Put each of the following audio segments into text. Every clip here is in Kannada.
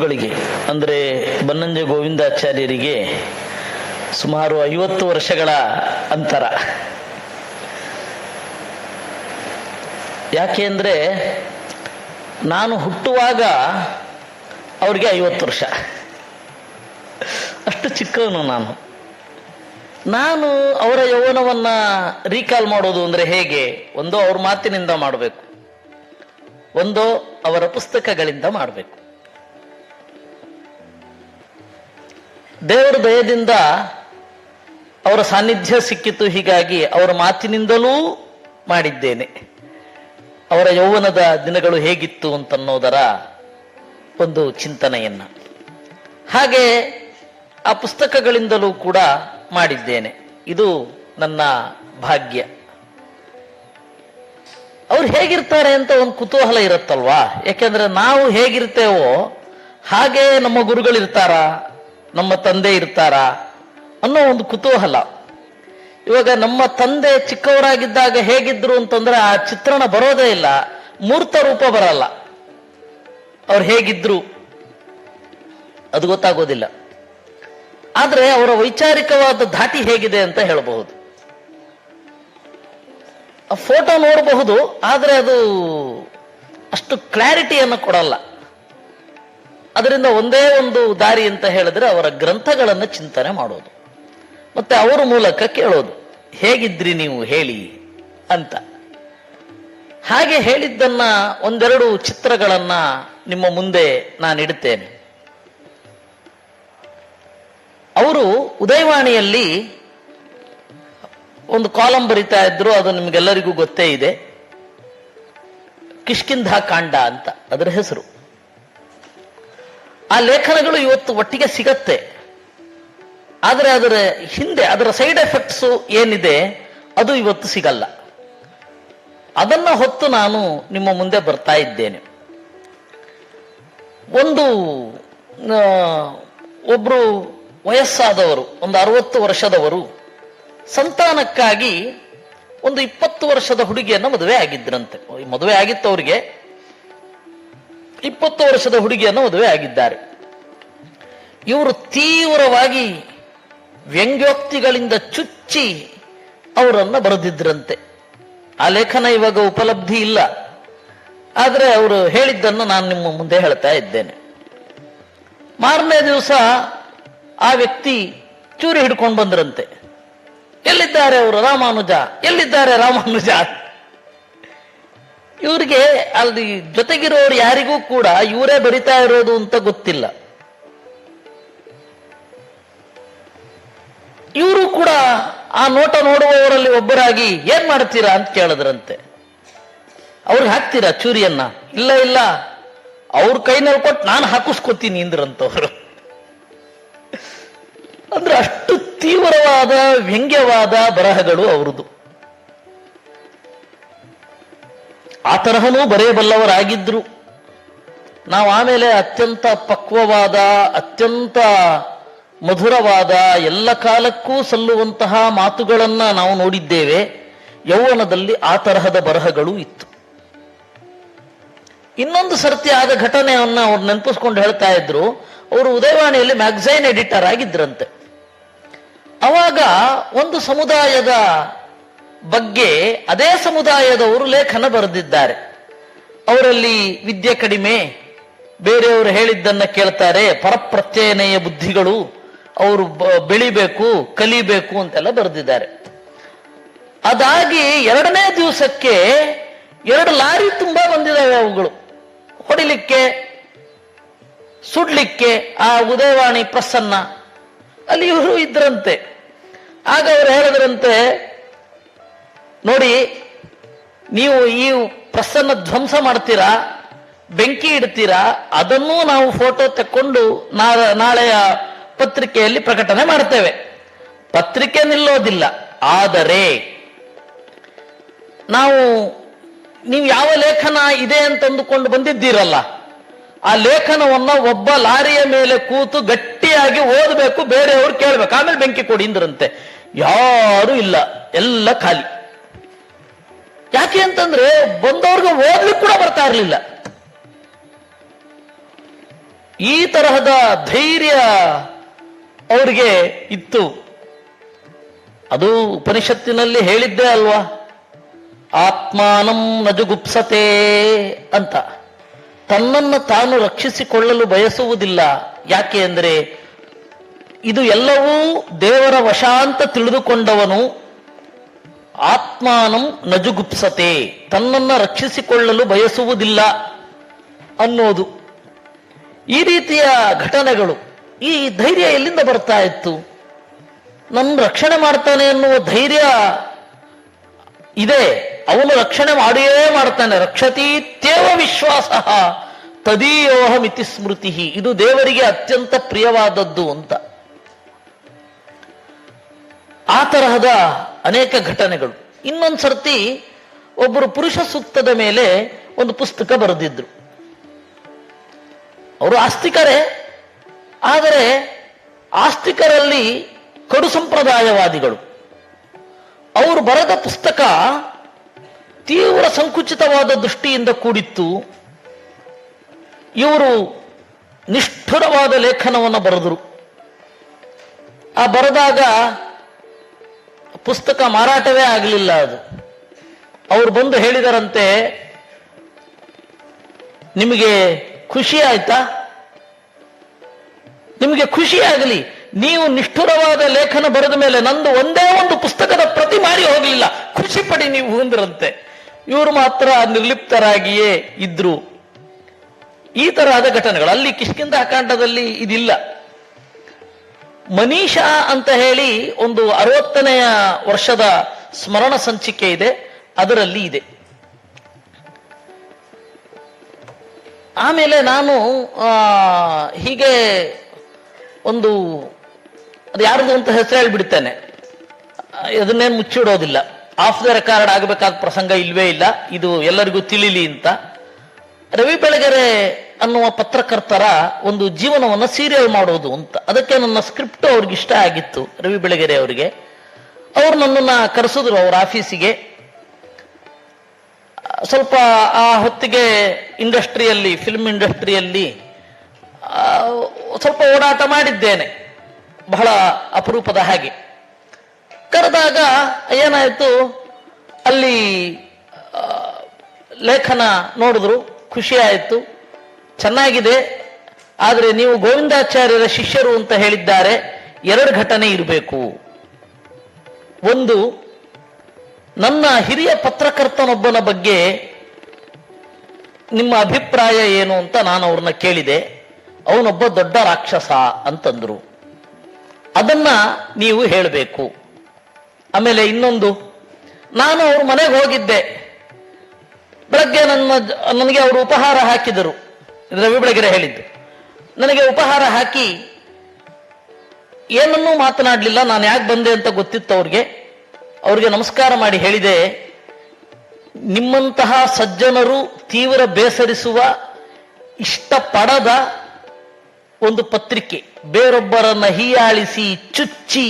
ಗಳಿಗೆ, ಅಂದರೆ ಬನ್ನಂಜೆ ಗೋವಿಂದಾಚಾರ್ಯರಿಗೆ ಸುಮಾರು ಐವತ್ತು ವರ್ಷಗಳ ಅಂತರ. ಯಾಕೆ ಅಂದರೆ ನಾನು ಹುಟ್ಟುವಾಗ ಅವ್ರಿಗೆ ಐವತ್ತು ವರ್ಷ. ಅಷ್ಟು ಚಿಕ್ಕವನು ನಾನು. ನಾನು ಅವರ ಯೌವನವನ್ನ ರೀಕಾಲ್ ಮಾಡೋದು ಅಂದರೆ ಹೇಗೆ? ಒಂದು ಅವ್ರ ಮಾತಿನಿಂದ ಮಾಡಬೇಕು. ಒಂದು ಅವರ ಪುಸ್ತಕಗಳಿಂದ ಮಾಡಬೇಕು. ದೇವರ ದಯದಿಂದ ಅವರ ಸಾನ್ನಿಧ್ಯ ಸಿಕ್ಕಿತು. ಹೀಗಾಗಿ ಅವರ ಮಾತಿನಿಂದಲೂ ಮಾಡಿದ್ದೇನೆ. ಅವರ ಯೌವನದ ದಿನಗಳು ಹೇಗಿತ್ತು ಅಂತನ್ನೋದರ ಒಂದು ಚಿಂತನೆಯನ್ನ. ಹಾಗೆ ಆ ಪುಸ್ತಕಗಳಿಂದಲೂ ಕೂಡ ಮಾಡಿದ್ದೇನೆ. ಇದು ನನ್ನ ಭಾಗ್ಯ. ಅವ್ರು ಹೇಗಿರ್ತಾರೆ ಅಂತ ಒಂದು ಕುತೂಹಲ ಇರುತ್ತಲ್ವಾ? ಯಾಕೆಂದ್ರೆ ನಾವು ಹೇಗಿರ್ತೇವೋ ಹಾಗೆ ನಮ್ಮ ಗುರುಗಳಿರ್ತಾರ? ನಮ್ಮ ತಂದೆ ಇರ್ತಾರ ಅನ್ನೋ ಒಂದು ಕುತೂಹಲ. ಇವಾಗ ನಮ್ಮ ತಂದೆ ಚಿಕ್ಕವರಾಗಿದ್ದಾಗ ಹೇಗಿದ್ರು ಅಂತಂದ್ರೆ ಆ ಚಿತ್ರಣ ಬರೋದೇ ಇಲ್ಲ, ಮೂರ್ತ ರೂಪ ಬರಲ್ಲ. ಅವ್ರು ಹೇಗಿದ್ರು ಅದು ಗೊತ್ತಾಗೋದಿಲ್ಲ. ಆದ್ರೆ ಅವರ ವೈಚಾರಿಕವಾದ ಧಾಟಿ ಹೇಗಿದೆ ಅಂತ ಹೇಳಬಹುದು. ಆ ಫೋಟೋ ನೋಡಬಹುದು, ಆದ್ರೆ ಅದು ಅಷ್ಟು ಕ್ಲಾರಿಟಿಯನ್ನು ಕೊಡಲ್ಲ. ಅದರಿಂದ ಒಂದೇ ಒಂದು ದಾರಿ ಅಂತ ಹೇಳಿದ್ರೆ ಅವರ ಗ್ರಂಥಗಳನ್ನು ಚಿಂತನೆ ಮಾಡೋದು. ಮತ್ತೆ ಅವರ ಮೂಲಕ ಕೇಳೋದು. ಹೇಗಿದ್ರಿ ನೀವು ಹೇಳಿ ಅಂತ. ಹಾಗೆ ಹೇಳಿದ್ದನ್ನ ಒಂದೆರಡು ಚಿತ್ರಗಳನ್ನ ನಿಮ್ಮ ಮುಂದೆ ನಾನು ಇಡುತ್ತೇನೆ. ಅವರು ಉದಯವಾಣಿಯಲ್ಲಿ ಒಂದು ಕಾಲಂ ಬರಿತಾ ಇದ್ರು, ಅದು ನಿಮ್ಗೆಲ್ಲರಿಗೂ ಗೊತ್ತೇ ಇದೆ. ಕಿಷ್ಕಿಂಧ ಕಾಂಡ ಅಂತ, ಅದರ ಹೆಸರು. ಆ ಲೇಖನಗಳು ಇವತ್ತು ಒಟ್ಟಿಗೆ ಸಿಗತ್ತೆ. ಆದರೆ ಅದರ ಹಿಂದೆ, ಅದರ ಸೈಡ್ ಎಫೆಕ್ಟ್ಸ್ ಏನಿದೆ, ಅದು ಇವತ್ತು ಸಿಗಲ್ಲ. ಅದನ್ನ ಹೊತ್ತು ನಾನು ನಿಮ್ಮ ಮುಂದೆ ಬರ್ತಾ ಇದ್ದೇನೆ. ಒಂದು ಒಬ್ರು ವಯಸ್ಸಾದವರು, ಒಂದು ಅರವತ್ತು ವರ್ಷದವರು ಸಂತಾನಕ್ಕಾಗಿ ಒಂದು ಇಪ್ಪತ್ತು ವರ್ಷದ ಹುಡುಗಿಯನ್ನು ಮದುವೆ ಆಗಿದ್ರಂತೆ. ಮದುವೆ ಆಗಿತ್ತು ಅವರಿಗೆ ಇಪ್ಪತ್ತು ವರ್ಷದ ಹುಡುಗಿಯನ್ನು ಮದುವೆ ಆಗಿದ್ದಾರೆ. ಇವರು ತೀವ್ರವಾಗಿ ವ್ಯಂಗ್ಯೋಕ್ತಿಗಳಿಂದ ಚುಚ್ಚಿ ಅವರನ್ನು ಬರೆದಿದ್ರಂತೆ. ಆ ಲೇಖನ ಇವಾಗ ಉಪಲಬ್ಧಿ ಇಲ್ಲ. ಆದರೆ ಅವರು ಹೇಳಿದ್ದನ್ನು ನಾನು ನಿಮ್ಮ ಮುಂದೆ ಹೇಳ್ತಾ ಇದ್ದೇನೆ. ಮಾರನೇ ದಿವಸ ಆ ವ್ಯಕ್ತಿ ಚೂರಿ ಹಿಡ್ಕೊಂಡು ಬಂದ್ರಂತೆ. ಎಲ್ಲಿದ್ದಾರೆ ಅವರು ರಾಮಾನುಜ? ಎಲ್ಲಿದ್ದಾರೆ ರಾಮಾನುಜ? ಇವರಿಗೆ ಅಲ್ಲಿ ಜೊತೆಗಿರೋರು ಯಾರಿಗೂ ಕೂಡ ಇವರೇ ಬರಿತಾ ಇರೋದು ಅಂತ ಗೊತ್ತಿಲ್ಲ. ಇವರು ಕೂಡ ಆ ನೋಟ ನೋಡುವವರಲ್ಲಿ ಒಬ್ಬರಾಗಿ ಏನ್ ಮಾಡ್ತೀರಾ ಅಂತ ಕೇಳಿದ್ರಂತೆ. ಅವ್ರಿಗೆ ಹಾಕ್ತೀರಾ ಚೂರಿಯನ್ನ? ಇಲ್ಲ ಇಲ್ಲ. ಅವ್ರ ಕೈನಲ್ಲಿ ಕೊಟ್ಟು ನಾನು ಹಾಕಿಸ್ಕೊತೀನಿ ಇಂದ್ರಂತವ್ರು ಅಂದ್ರೆ ಅಷ್ಟು ತೀವ್ರವಾದ ವ್ಯಂಗ್ಯವಾದ ಬರಹಗಳು ಅವರದು ಆ ತರಹನೂ ಬರೆಯಬಲ್ಲವರಾಗಿದ್ರು ನಾವು ಆಮೇಲೆ ಅತ್ಯಂತ ಪಕ್ವವಾದ, ಅತ್ಯಂತ ಮಧುರವಾದ, ಎಲ್ಲ ಕಾಲಕ್ಕೂ ಸಲ್ಲುವಂತಹ ಮಾತುಗಳನ್ನ ನಾವು ನೋಡಿದ್ದೇವೆ. ಯೌವನದಲ್ಲಿ ಆ ತರಹದ ಬರಹಗಳು ಇತ್ತು. ಇನ್ನೊಂದು ಸರ್ತಿ ಆದ ಘಟನೆಯನ್ನ ಅವ್ರು ನೆನಪಿಸ್ಕೊಂಡು ಹೇಳ್ತಾ ಇದ್ರು. ಅವರು ಉದಯವಾಣಿಯಲ್ಲಿ ಮ್ಯಾಗ್ಝೈನ್ ಎಡಿಟರ್ ಆಗಿದ್ರಂತೆ. ಅವಾಗ ಒಂದು ಸಮುದಾಯದ ಬಗ್ಗೆ ಅದೇ ಸಮುದಾಯದವರು ಲೇಖನ ಬರೆದಿದ್ದಾರೆ. ಅವರಲ್ಲಿ ವಿದ್ಯೆ ಕಡಿಮೆ, ಬೇರೆಯವರು ಹೇಳಿದ್ದನ್ನ ಕೇಳ್ತಾರೆ, ಪರಪ್ರತ್ಯಯನೆಯ ಬುದ್ಧಿಗಳು, ಅವರು ಬೆಳಿಬೇಕು, ಕಲಿಬೇಕು ಅಂತೆಲ್ಲ ಬರೆದಿದ್ದಾರೆ. ಅದಾಗಿ ಎರಡನೇ ದಿವಸಕ್ಕೆ ಎರಡು ಲಾರಿ ತುಂಬಾ ಬಂದಿದ್ದಾವೆ ಅವುಗಳು. ಹೊಡಿಲಿಕ್ಕೆ, ಸುಡ್ಲಿಕ್ಕೆ, ಆ ಉದಯವಾಣಿ ಪ್ರಸನ್ನ, ಅಲ್ಲಿ ಇವರು ಇದ್ರಂತೆ. ಆಗ ಅವರು ಹೇಳಿದ್ರಂತೆ ನೋಡಿ, ನೀವು ಈ ಪ್ರಸನ್ನ ಧ್ವಂಸ ಮಾಡ್ತೀರಾ, ಬೆಂಕಿ ಇಡ್ತೀರಾ, ಅದನ್ನೂ ನಾವು ಫೋಟೋ ತಕ್ಕೊಂಡು ನಾಳೆಯ ಪತ್ರಿಕೆಯಲ್ಲಿ ಪ್ರಕಟಣೆ ಮಾಡ್ತೇವೆ. ಪತ್ರಿಕೆ ನಿಲ್ಲೋದಿಲ್ಲ, ಆದರೆ ನಾವು, ನೀವು ಯಾವ ಲೇಖನ ಇದೆ ಅಂತ ಅಂದುಕೊಂಡು ಬಂದಿದ್ದೀರಲ್ಲ, ಆ ಲೇಖನವನ್ನ ಒಬ್ಬ ಲಾರಿಯ ಮೇಲೆ ಕೂತು ಗಟ್ಟಿಯಾಗಿ ಓದಬೇಕು, ಬೇರೆಯವರು ಕೇಳಬೇಕು. ಆಮೇಲೆ ಬೆಂಕಿ ಕೊಡಿ ಇಂದ್ರಂತೆ. ಯಾರು ಇಲ್ಲ, ಎಲ್ಲ ಖಾಲಿ. ಯಾಕೆ ಅಂತಂದ್ರೆ ಬಂದವ್ರಿಗೆ ಓದ್ಲಿಕ್ಕೆ ಕೂಡ ಬರ್ತಾ ಇರಲಿಲ್ಲ. ಈ ತರಹದ ಧೈರ್ಯ ಅವರಿಗೆ ಇತ್ತು. ಅದು ಉಪನಿಷತ್ತಿನಲ್ಲಿ ಹೇಳಿದ್ದೆ ಅಲ್ವಾ? ಆತ್ಮಾನಂ ನಜುಗುಪ್ಸತೆ ಅಂತ. ತನ್ನನ್ನು ತಾನು ರಕ್ಷಿಸಿಕೊಳ್ಳಲು ಬಯಸುವುದಿಲ್ಲ. ಯಾಕೆ ಅಂದರೆ, ಇದು ಎಲ್ಲವೂ ದೇವರ ವಶ ಅಂತ ತಿಳಿದುಕೊಂಡವನು ಆತ್ಮಾನಂ ನಜುಗುಪ್ಸತೆ, ತನ್ನನ್ನು ರಕ್ಷಿಸಿಕೊಳ್ಳಲು ಬಯಸುವುದಿಲ್ಲ ಅನ್ನೋದು. ಈ ರೀತಿಯ ಘಟನೆಗಳು ಈ ಧೈರ್ಯ ಎಲ್ಲಿಂದ ಬರ್ತಾ ಇತ್ತು? ನನ್ನ ರಕ್ಷಣೆ ಮಾಡ್ತಾನೆ ಅನ್ನುವ ಧೈರ್ಯ ಇದೆ. ಅವನು ರಕ್ಷಣೆ ಮಾಡಿಯೇ ಮಾಡ್ತಾನೆ. ರಕ್ಷತೀತ್ಯವ ವಿಶ್ವಾಸ ತದೀಯೋಹಮಿತಿ ಸ್ಮೃತಿ. ಇದು ದೇವರಿಗೆ ಅತ್ಯಂತ ಪ್ರಿಯವಾದದ್ದು ಅಂತ. ಆ ತರಹದ ಅನೇಕ ಘಟನೆಗಳು. ಇನ್ನೊಂದು ಸರ್ತಿ ಒಬ್ಬರು ಪುರುಷ ಸೂಕ್ತದ ಮೇಲೆ ಒಂದು ಪುಸ್ತಕ ಬರೆದಿದ್ರು. ಅವರು ಆಸ್ತಿಕರೇ, ಆದರೆ ಆಸ್ತಿಕರಲ್ಲಿ ಕಡು ಸಂಪ್ರದಾಯವಾದಿಗಳು. ಅವರು ಬರೆದ ಪುಸ್ತಕ ತೀವ್ರ ಸಂಕುಚಿತವಾದ ದೃಷ್ಟಿಯಿಂದ ಕೂಡಿತ್ತು. ಇವರು ನಿಷ್ಠುರವಾದ ಲೇಖನವನ್ನು ಬರೆದರು. ಆ ಬರೆದಾಗ ಪುಸ್ತಕ ಮಾರಾಟವೇ ಆಗಲಿಲ್ಲ ಅದು. ಅವರು ಬಂದು ಹೇಳಿದರಂತೆ, ನಿಮಗೆ ಖುಷಿ ಆಯ್ತಾ? ನಿಮಗೆ ಖುಷಿ ಆಗಲಿ. ನೀವು ನಿಷ್ಠುರವಾದ ಲೇಖನ ಬರೆದ ಮೇಲೆ ನಂದು ಒಂದೇ ಒಂದು ಪುಸ್ತಕದ ಪ್ರತಿ ಮಾರಿ ಹೋಗಲಿಲ್ಲ. ಖುಷಿ ಪಡಿ ನೀವು ಅಂದ್ರಂತೆ. ಇವರು ಮಾತ್ರ ನಿರ್ಲಿಪ್ತರಾಗಿಯೇ ಇದ್ರು. ಈ ತರಹದ ಘಟನೆಗಳು, ಅಲ್ಲಿ ಕಿಷ್ಕಿಂದ ಕಾಂಡದಲ್ಲಿ ಇದಿಲ್ಲ. ಮನೀಷಾ ಅಂತ ಹೇಳಿ ಒಂದು ಅರವತ್ತನೆಯ ವರ್ಷದ ಸ್ಮರಣ ಸಂಚಿಕೆ ಇದೆ. ಅದರಲ್ಲಿ ಇದೆ. ಆಮೇಲೆ ನಾನು ಹೀಗೆ ಒಂದು, ಅದು ಯಾರ್ದು ಅಂತ ಹೆಸರು ಹೇಳ್ಬಿಡ್ತೇನೆ. ಅದನ್ನೇನು ಮುಚ್ಚಿಡೋದಿಲ್ಲ. ಆಫ್ ದ ರೆಕಾರ್ಡ್ ಆಗಬೇಕಾದ ಪ್ರಸಂಗ ಇಲ್ವೇ ಇಲ್ಲ. ಇದು ಎಲ್ಲರಿಗೂ ತಿಳಿಲಿ ಅಂತ. ರವಿ ಬೆಳಗೆರೆ ಅನ್ನುವ ಪತ್ರಕರ್ತರ ಒಂದು ಜೀವನವನ್ನು ಸೀರಿಯಲ್ ಮಾಡೋದು ಅಂತ. ಅದಕ್ಕೆ ನನ್ನ ಸ್ಕ್ರಿಪ್ಟ್ ಅವ್ರಿಗೆ ಇಷ್ಟ ಆಗಿತ್ತು, ರವಿ ಬೆಳಗೆರೆ ಅವರಿಗೆ. ಅವ್ರು ನನ್ನನ್ನ ಕರೆಸಿದ್ರು ಅವ್ರ ಆಫೀಸಿಗೆ ಸ್ವಲ್ಪ ಆ ಹೊತ್ತಿಗೆ ಇಂಡಸ್ಟ್ರಿಯಲ್ಲಿ ಫಿಲ್ಮ್ ಇಂಡಸ್ಟ್ರಿಯಲ್ಲಿ ಸ್ವಲ್ಪ ಓಡಾಟ ಮಾಡಿದ್ದೇನೆ, ಬಹಳ ಅಪರೂಪದ ಹಾಗೆ. ಕರೆದಾಗ ಏನಾಯ್ತು, ಅಲ್ಲಿ ಲೇಖನ ನೋಡಿದ್ರು. ಖುಷಿ ಆಯಿತು ಚೆನ್ನಾಗಿದೆ. ಆದರೆ ನೀವು ಗೋವಿಂದಾಚಾರ್ಯರ ಶಿಷ್ಯರು ಅಂತ ಹೇಳಿದ್ದಾರೆ, ಎರಡು ಘಟನೆ ಇರಬೇಕು. ಒಂದು, ನನ್ನ ಹಿರಿಯ ಪತ್ರಕರ್ತನೊಬ್ಬನ ಬಗ್ಗೆ ನಿಮ್ಮ ಅಭಿಪ್ರಾಯ ಏನು ಅಂತ ನಾನು ಅವ್ರನ್ನ ಕೇಳಿದೆ. ಅವನೊಬ್ಬ ದೊಡ್ಡ ರಾಕ್ಷಸ ಅಂತಂದ್ರು. ಅದನ್ನ ನೀವು ಹೇಳಬೇಕು. ಆಮೇಲೆ ಇನ್ನೊಂದು, ನಾನು ಅವ್ರ ಮನೆಗೆ ಹೋಗಿದ್ದೆ. ಬೆಳಗ್ಗೆ ನನ್ನ ನನಗೆ ಅವರು ಉಪಹಾರ ಹಾಕಿದರು. ರವಿ ಬೆಳಗೆರೆ ಹೇಳಿದ್ದು. ನನಗೆ ಉಪಹಾರ ಹಾಕಿ ಏನನ್ನೂ ಮಾತನಾಡಲಿಲ್ಲ, ನಾನು ಯಾಕೆ ಬಂದೆ ಅಂತ ಗೊತ್ತಿತ್ತು ಅವ್ರಿಗೆ. ಅವ್ರಿಗೆ ನಮಸ್ಕಾರ ಮಾಡಿ ಹೇಳಿದೆ, ನಿಮ್ಮಂತಹ ಸಜ್ಜನರು ತೀವ್ರ ಬೇಸರಿಸುವ, ಇಷ್ಟಪಡದ ಒಂದು ಪತ್ರಿಕೆ, ಬೇರೊಬ್ಬರನ್ನ ಹೀಯಾಳಿಸಿ, ಚುಚ್ಚಿ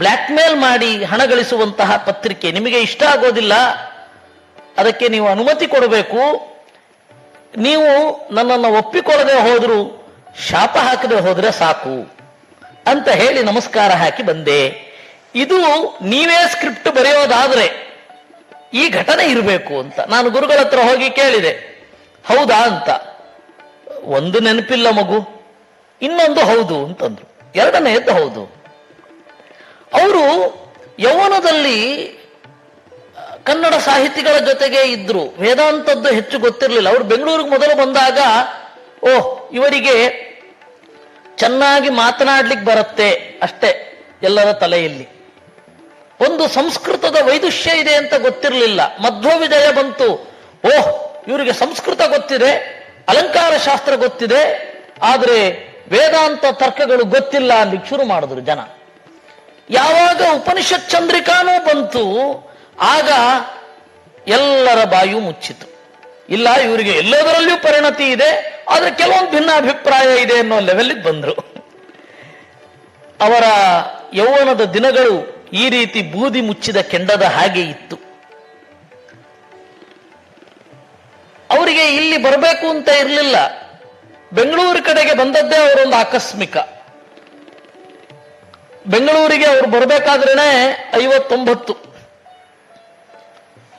ಬ್ಲ್ಯಾಕ್ ಮೇಲ್ ಮಾಡಿ ಹಣ ಗಳಿಸುವಂತಹ ಪತ್ರಿಕೆ ನಿಮಗೆ ಇಷ್ಟ ಆಗೋದಿಲ್ಲ ಅದಕ್ಕೆ ನೀವು ಅನುಮತಿ ಕೊಡಬೇಕು. ನೀವು ನನ್ನನ್ನು ಒಪ್ಪಿಕೊಳ್ಳದೆ ಹೋದ್ರು, ಶಾಪ ಹಾಕದೆ ಹೋದ್ರೆ ಸಾಕು ಅಂತ ಹೇಳಿ ನಮಸ್ಕಾರ ಹಾಕಿ ಬಂದೆ. ಇದು ನೀವೇ ಸ್ಕ್ರಿಪ್ಟ್ ಬರೆಯೋದಾದ್ರೆ ಈ ಘಟನೆ ಇರಬೇಕು ಅಂತ. ನಾನು ಗುರುಗಳ ಹತ್ರ ಹೋಗಿ ಕೇಳಿದೆ. ಹೌದಾ ಅಂತ. ಒಂದು ನೆನಪಿಲ್ಲ ಮಗು. ಇನ್ನೊಂದು ಹೌದು ಅಂತಂದ್ರು. ಎರಡನೆಯದ್ದು ಹೌದು. ಅವರು ಯೌವನದಲ್ಲಿ ಕನ್ನಡ ಸಾಹಿತಿಗಳ ಜೊತೆಗೆ ಇದ್ರು. ವೇದಾಂತದ್ದು ಹೆಚ್ಚು ಗೊತ್ತಿರಲಿಲ್ಲ. ಅವರು ಬೆಂಗಳೂರಿಗೆ ಮೊದಲು ಬಂದಾಗ ಓಹ್ ಇವರಿಗೆ ಚೆನ್ನಾಗಿ ಮಾತನಾಡ್ಲಿಕ್ಕೆ ಬರುತ್ತೆ ಅಷ್ಟೇ ಎಲ್ಲರ ತಲೆಯಲ್ಲಿ. ಒಂದು ಸಂಸ್ಕೃತದ ವೈದುಷ್ಯ ಇದೆ ಅಂತ ಗೊತ್ತಿರಲಿಲ್ಲ. ಮಧ್ವ ವಿಜಯ ಬಂತು. ಓಹ್ ಇವರಿಗೆ ಸಂಸ್ಕೃತ ಗೊತ್ತಿದೆ, ಅಲಂಕಾರ ಶಾಸ್ತ್ರ ಗೊತ್ತಿದೆ, ಆದರೆ ವೇದಾಂತ ತರ್ಕಗಳು ಗೊತ್ತಿಲ್ಲ ಅಲ್ಲಿ ಶುರು ಮಾಡಿದ್ರು ಜನ. ಯಾವಾಗ ಉಪನಿಷತ್ ಚಂದ್ರಿಕಾನೂ ಬಂತು ಆಗ ಎಲ್ಲರ ಬಾಯು ಮುಚ್ಚಿತು. ಇಲ್ಲ, ಇವರಿಗೆ ಎಲ್ಲದರಲ್ಲಿಯೂ ಪರಿಣತಿ ಇದೆ, ಆದ್ರೆ ಕೆಲವೊಂದು ಭಿನ್ನ ಅಭಿಪ್ರಾಯ ಇದೆ ಅನ್ನೋ ಲೆವೆಲ್ಗೆ ಬಂದರು. ಅವರ ಯೌವನದ ದಿನಗಳು ಈ ರೀತಿ ಬೂದಿ ಮುಚ್ಚಿದ ಕೆಂಡದ ಹಾಗೆ ಇತ್ತು. ಅವರಿಗೆ ಇಲ್ಲಿ ಬರಬೇಕು ಅಂತ ಇರಲಿಲ್ಲ. ಬೆಂಗಳೂರು ಕಡೆಗೆ ಬಂದದ್ದೇ ಅವರೊಂದು ಆಕಸ್ಮಿಕ. ಬೆಂಗಳೂರಿಗೆ ಅವರು ಬರಬೇಕಾದ್ರೇನೆ ಐವತ್ತೊಂಬತ್ತು.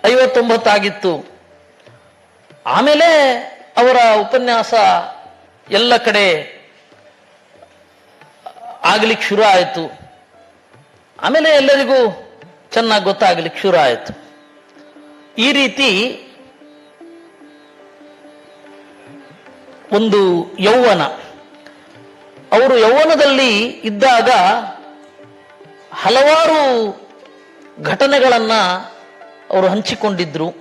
ಐವತ್ತೊಂಬತ್ತಾಗಿತ್ತು. ಆಮೇಲೆ ಅವರ ಉಪನ್ಯಾಸ ಎಲ್ಲ ಕಡೆ ಆಗ್ಲಿಕ್ಕೆ ಶುರು ಆಯಿತು. ಆಮೇಲೆ ಎಲ್ಲರಿಗೂ ಚೆನ್ನಾಗಿ ಗೊತ್ತಾಗ್ಲಿಕ್ಕೆ ಶುರು ಆಯಿತು. ಈ ರೀತಿ ಒಂದು ಯೌವನ. ಅವರು ಯೌವನದಲ್ಲಿ ಇದ್ದಾಗ ಹಲವಾರು ಘಟನೆಗಳನ್ನ ಅವರು ಹಂಚಿಕೊಂಡಿದ್ರು.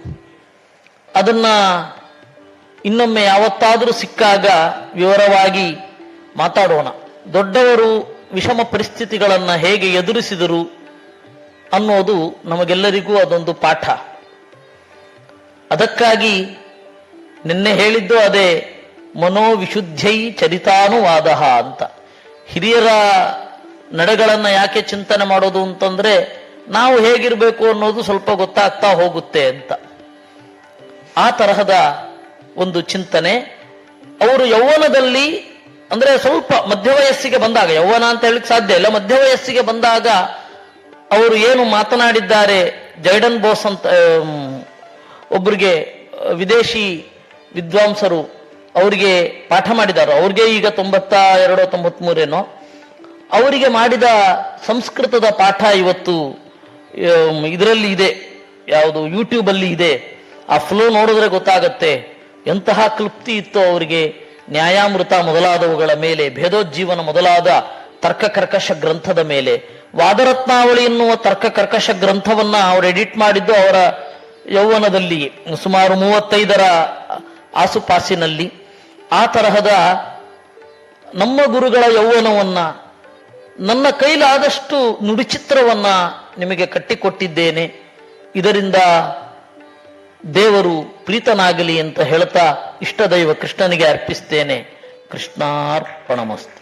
ಅದನ್ನ ಇನ್ನೊಮ್ಮೆ ಯಾವತ್ತಾದರೂ ಸಿಕ್ಕಾಗ ವಿವರವಾಗಿ ಮಾತಾಡೋಣ. ದೊಡ್ಡವರು ವಿಷಮ ಪರಿಸ್ಥಿತಿಗಳನ್ನು ಹೇಗೆ ಎದುರಿಸಿದರು ಅನ್ನೋದು ನಮಗೆಲ್ಲರಿಗೂ ಅದೊಂದು ಪಾಠ. ಅದಕ್ಕಾಗಿ ನಿನ್ನೆ ಹೇಳಿದ್ದು ಅದೇ ಮನೋವಿಶುದ್ಧೈ ಚರಿತಾನುವಾದ ಅಂತ. ಹಿರಿಯರ ನಡೆಗಳನ್ನು ಯಾಕೆ ಚಿಂತನೆ ಮಾಡೋದು ಅಂತಂದ್ರೆ ನಾವು ಹೇಗಿರಬೇಕು ಅನ್ನೋದು ಸ್ವಲ್ಪ ಗೊತ್ತಾಗ್ತಾ ಹೋಗುತ್ತೆ ಅಂತ. ಆ ತರಹದ ಒಂದು ಚಿಂತನೆ ಅವರು ಯೌವನದಲ್ಲಿ, ಅಂದ್ರೆ ಸ್ವಲ್ಪ ಮಧ್ಯ ವಯಸ್ಸಿಗೆ ಬಂದಾಗ, ಯೌವನ ಅಂತ ಹೇಳಕ್ ಸಾಧ್ಯ ಇಲ್ಲ ಮಧ್ಯ ವಯಸ್ಸಿಗೆ ಬಂದಾಗ ಅವರು ಏನು ಮಾತನಾಡಿದ್ದಾರೆ, ಜೈಡನ್ ಬೋಸ್ ಅಂತ ಒಬ್ಬರಿಗೆ ವಿದೇಶಿ ವಿದ್ವಾಂಸರು ಅವರಿಗೆ ಪಾಠ ಮಾಡಿದಾರು ಅವ್ರಿಗೆ ಈಗ ತೊಂಬತ್ತ ಎರಡೋ ತೊಂಬತ್ಮೂರೇನೋ ಅವರಿಗೆ ಮಾಡಿದ ಸಂಸ್ಕೃತದ ಪಾಠ ಇವತ್ತು ಇದರಲ್ಲಿ ಇದೆ. ಯಾವುದು? ಯೂಟ್ಯೂಬಲ್ಲಿ ಇದೆ. ಆ ಫ್ಲೋ ನೋಡಿದ್ರೆ ಗೊತ್ತಾಗತ್ತೆ. ಎಂತಹ ಕ್ಲುಪ್ತಿ ಇತ್ತು ಅವರಿಗೆ. ನ್ಯಾಯಾಮೃತ ಮೊದಲಾದವುಗಳ ಮೇಲೆ, ಭೇದೋಜ್ಜೀವನ ಮೊದಲಾದ ತರ್ಕ ಕರ್ಕಶ ಗ್ರಂಥದ ಮೇಲೆ. ವಾದರತ್ನಾವಳಿ ಎನ್ನುವ ತರ್ಕ ಕರ್ಕಶ ಗ್ರಂಥವನ್ನ ಅವರು ಎಡಿಟ್ ಮಾಡಿದ್ದು ಅವರ ಯೌವನದಲ್ಲಿ, ಸುಮಾರು ಮೂವತ್ತೈದರ ಆಸುಪಾಸಿನಲ್ಲಿ. ಆ ತರಹದ ನಮ್ಮ ಗುರುಗಳ ಯೌವನವನ್ನ, ನನ್ನ ಕೈಲಾದಷ್ಟು ನುಡಿಚಿತ್ರವನ್ನ ನಿಮಗೆ ಕಟ್ಟಿಕೊಟ್ಟಿದ್ದೇನೆ. ಇದರಿಂದ ದೇವರು ಪ್ರೀತನಾಗಲಿ ಅಂತ ಹೇಳ್ತಾ ಇಷ್ಟದೈವ ಕೃಷ್ಣನಿಗೆ ಅರ್ಪಿಸ್ತೇನೆ. ಕೃಷ್ಣಾರ್ಪಣಮಸ್ತು.